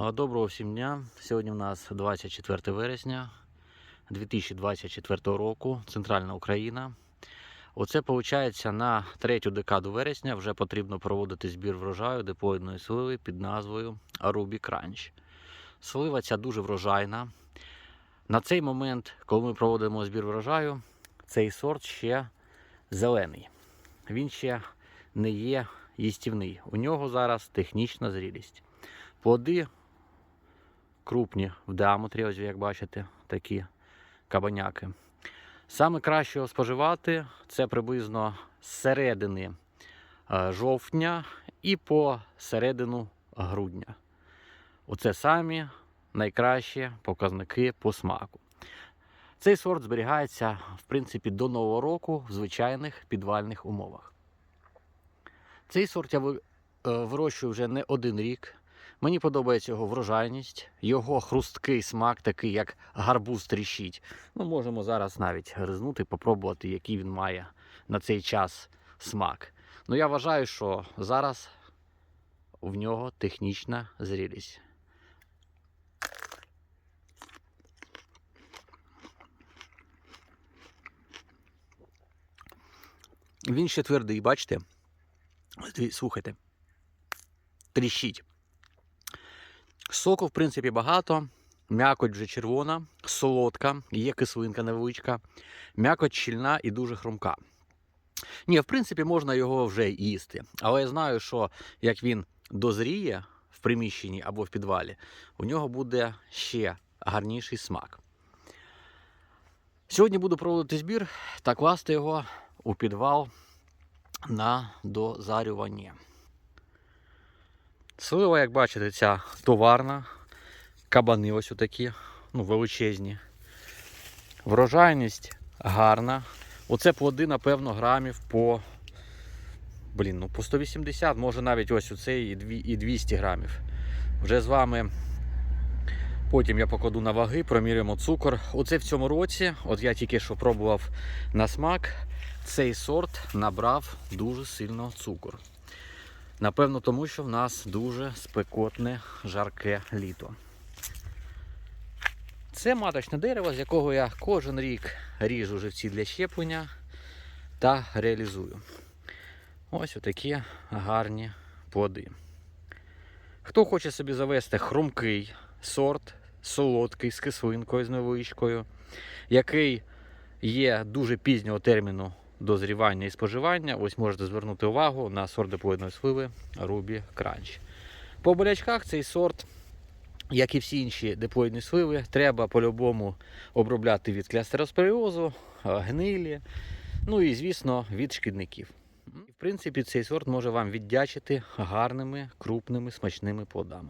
Доброго всім дня. Сьогодні у нас 24 вересня 2024 року, Центральна Україна. Оце виходить на третю декаду вересня вже потрібно проводити збір врожаю депоїдної сливи під назвою Ruby Crunch. Слива ця дуже врожайна. На цей момент, коли ми проводимо збір врожаю, цей сорт ще зелений. Він ще не є їстівний. У нього зараз технічна зрілість. Плоди крупні в діаметрі, ось як бачите, такі кабаняки. Саме краще споживати це приблизно з середини е, жовтня і по середину грудня. Оце самі найкращі показники по смаку. Цей сорт зберігається, в принципі, до Нового року в звичайних підвальних умовах. Цей сорт я е, вирощую вже не один рік. Мені подобається його врожайність, його хрусткий смак, такий як гарбуз тріщить. Ну, можемо зараз навіть гризнути, попробувати, який він має на цей час смак. Ну, я вважаю, що зараз в нього технічна зрілість. Він ще твердий, бачите? Слухайте. Тріщить. Соку, в принципі, багато. М'якоть вже червона, солодка, є кислинка невеличка, м'якоть щільна і дуже хрумка. Ні, в принципі, можна його вже їсти. Але я знаю, що як він дозріє в приміщенні або в підвалі, у нього буде ще гарніший смак. Сьогодні буду проводити збір та класти його у підвал на дозарювання. Слива, як бачите, ця товарна. Кабани ось такі, ну, величезні. Врожайність гарна. Оце плоди, напевно, грамів по. Блін, ну по 180, може навіть ось і і 200 грамів. Вже з вами. Потім я покладу на ваги, промірюємо цукор. Оце в цьому році, от я тільки що пробував на смак, цей сорт набрав дуже сильно цукор. Напевно, тому що в нас дуже спекотне жарке літо. Це маточне дерево, з якого я кожен рік ріжу живці для щеплення та реалізую. Ось отакі гарні плоди. Хто хоче собі завести хрумкий сорт, солодкий з кислинкою, з невеличкою, який є дуже пізнього терміну дозрівання і споживання, ось можете звернути увагу на сорт диплоїдної сливи Ruby Crunch. По болячках цей сорт як і всі інші диплоїдні сливи, треба по-любому обробляти від клястероспоріозу, е, гнилі, ну і, звісно, від шкідників. В принципі, цей сорт може вам віддячити гарними, крупними, смачними плодами.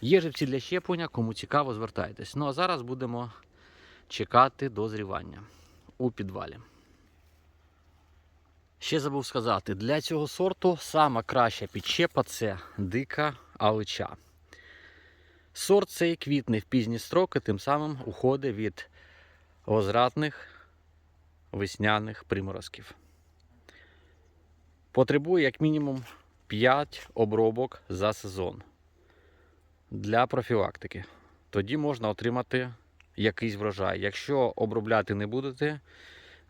Є живці для щеплення, кому цікаво, звертайтесь. Ну а зараз будемо чекати дозрівання у підвалі. Ще забув сказати, для цього сорту сама краща підщепа це дика алича. Сорт цей квітне в пізні строки, тим самим уходить від возвратних весняних приморозків. Потребує як мінімум 5 обробок за сезон для профілактики. Тоді можна отримати якийсь врожай. Якщо обробляти не будете,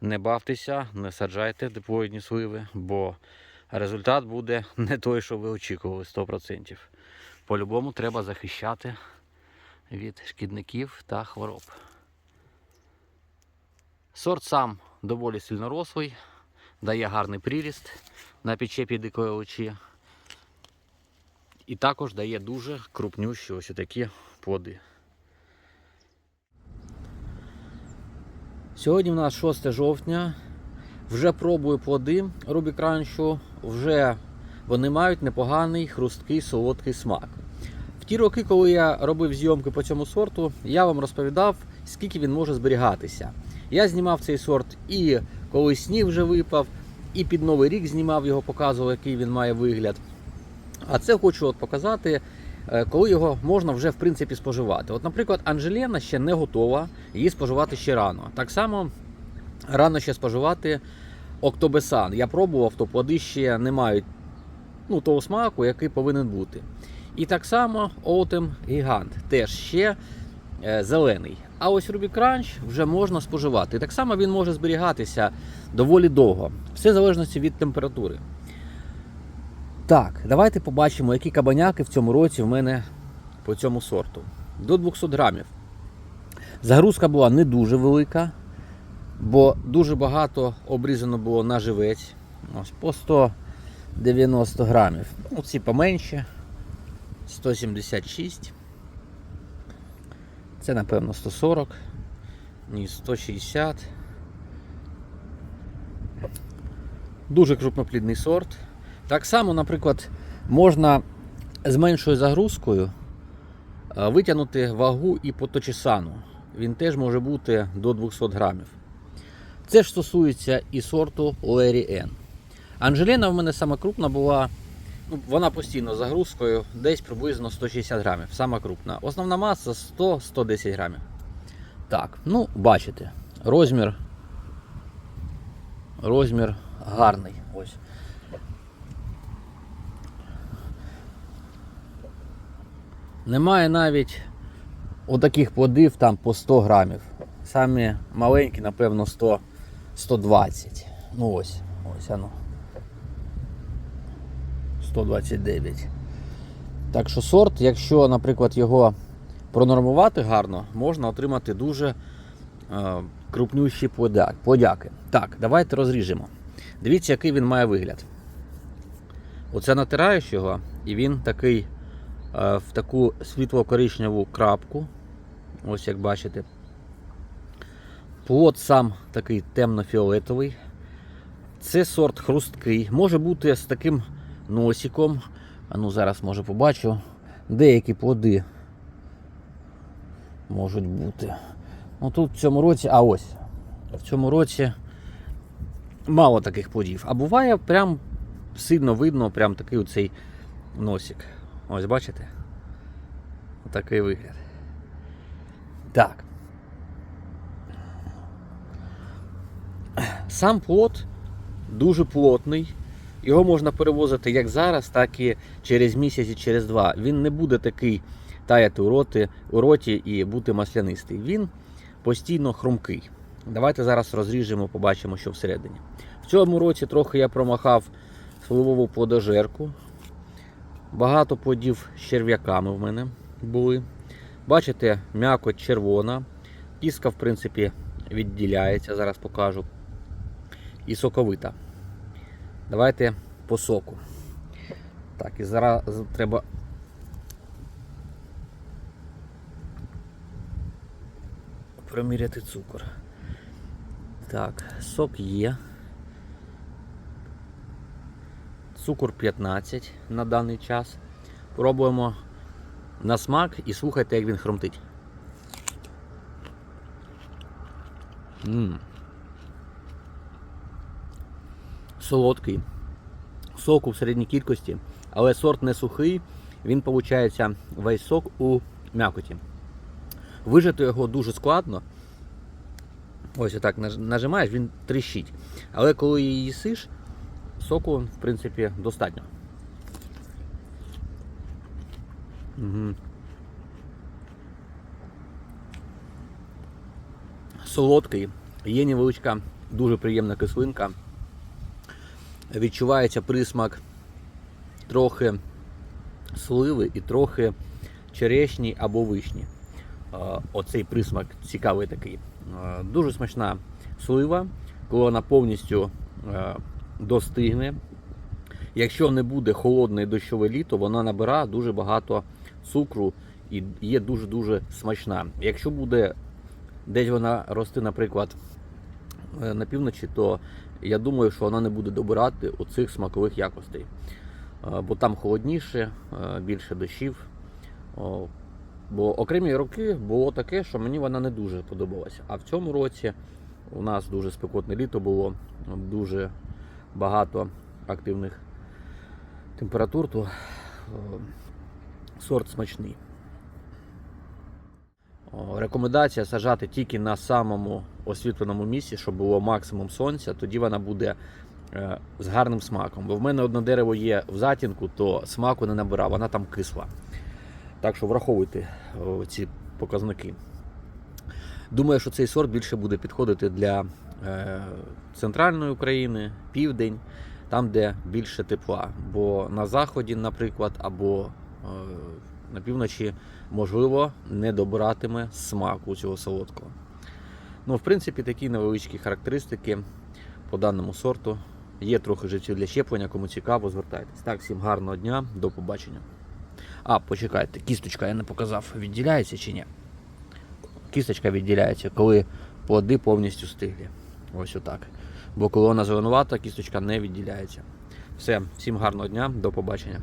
не бавтеся, не саджайте диплоїдні сливи, бо результат буде не той, що ви очікували 100%. По-любому треба захищати від шкідників та хвороб. Сорт сам доволі сильнорослий, дає гарний приріст на підчепі дикої очі. І також дає дуже крупнющі ось такі плоди. Сьогодні в нас 6 жовтня. Вже пробую плоди Рубі Кранчу. Вже вони мають непоганий хрусткий солодкий смак. В ті роки, коли я робив зйомки по цьому сорту, я вам розповідав, скільки він може зберігатися. Я знімав цей сорт і коли сніг вже випав, і під Новий рік знімав його, показував, який він має вигляд. А це хочу от показати, коли його можна вже в принципі споживати. От, наприклад, Анжелена ще не готова, її споживати ще рано. Так само рано ще споживати Октобесан. Я пробував, то плоди ще не мають ну, того смаку, який повинен бути. І так само Autumn Gigant теж ще е, зелений. А ось Ruby Crunch вже можна споживати. І так само він може зберігатися доволі довго. Все в залежності від температури. Так, давайте побачимо, які кабаняки в цьому році в мене по цьому сорту. До 200 грамів. Загрузка була не дуже велика, бо дуже багато обрізано було на живець. Ось по 190 грамів. Оці поменше. 176. Це, напевно, 140. Ні, 160. Дуже крупноплідний сорт. Так само, наприклад, можна з меншою загрузкою е, витягнути вагу і по точесану. Він теж може бути до 200 грамів. Це ж стосується і сорту Larry N. Анжеліна в мене сама крупна була, ну, вона постійно загрузкою, десь приблизно 160 грамів. Сама крупна. Основна маса 100-110 грамів. Так, ну, бачите, розмір. Розмір гарний. Ось. Немає навіть отаких плодів там по 100 грамів. Самі маленькі, напевно, 100, 120. Ну ось, ось оно. 129. Так що сорт, якщо, наприклад, його пронормувати гарно, можна отримати дуже е, крупнющі плодяки. Так, давайте розріжемо. Дивіться, який він має вигляд. Оце натираєш його, і він такий в таку світло-коричневу крапку. Ось як бачите. Плод сам такий темно-фіолетовий. Це сорт хрусткий. Може бути з таким носиком. Ну зараз може побачу. Деякі плоди можуть бути. Ну тут в цьому році, а ось. В цьому році мало таких плодів. А буває прям сильно видно, прям такий оцей носик. Ось бачите? Такий вигляд. Так. Сам плод дуже плотний. Його можна перевозити як зараз, так і через місяць і через два. Він не буде такий таяти у роті, у роті і бути маслянистий. Він постійно хрумкий. Давайте зараз розріжемо, побачимо, що всередині. В цьому році трохи я промахав сливову плодожерку. Багато плодів з черв'яками в мене були. Бачите, м'якоть червона. Кіска, в принципі, відділяється, зараз покажу. І соковита. Давайте по соку. Так, і зараз треба. Проміряти цукор. Так, сок є. Цукор 15 на даний час. Пробуємо на смак і слухайте, як він хромтить. М. Солодкий. Соку в середній кількості, але сорт не сухий, він виходить весь сок у м'якоті. Вижити його дуже складно. Ось отак нажимаєш, він тріщить. Але коли її їсиш, соку, в принципі, достатньо. Угу. Солодкий, є невеличка, дуже приємна кислинка. Відчувається присмак трохи сливи і трохи черешні або вишні. Оцей присмак цікавий такий. Дуже смачна слива, коли вона повністю достигне. Якщо не буде холодне і дощове літо, вона набирає дуже багато цукру і є дуже-дуже смачна. Якщо буде десь вона рости, наприклад, е, на півночі, то я думаю, що вона не буде добирати оцих смакових якостей. Е, Бо там холодніше, е, більше дощів. Бо окремі роки було таке, що мені вона не дуже подобалася. А в цьому році у нас дуже спекотне літо було, дуже багато активних температур, то е, сорт смачний. Рекомендація сажати тільки на самому освітленому місці, щоб було максимум сонця, тоді вона буде е, з гарним смаком. Бо в мене одне дерево є в затінку, то смаку не набирав, вона там кисла. Так що враховуйте ці показники. Думаю, що цей сорт більше буде підходити для е, центральної України, південь, там, де більше тепла. Бо на заході, наприклад, або е, на півночі, можливо, не добиратиме смаку цього солодкого. Ну, в принципі, такі невеличкі характеристики по даному сорту. Є трохи живців для щеплення, кому цікаво, звертайтесь. Так, всім гарного дня, до побачення. А, почекайте, кісточка я не показав, відділяється чи ні? Кісточка відділяється, коли плоди повністю стиглі. Ось отак. Бо колона зеленувата, кісточка не відділяється. Все, всім гарного дня, до побачення.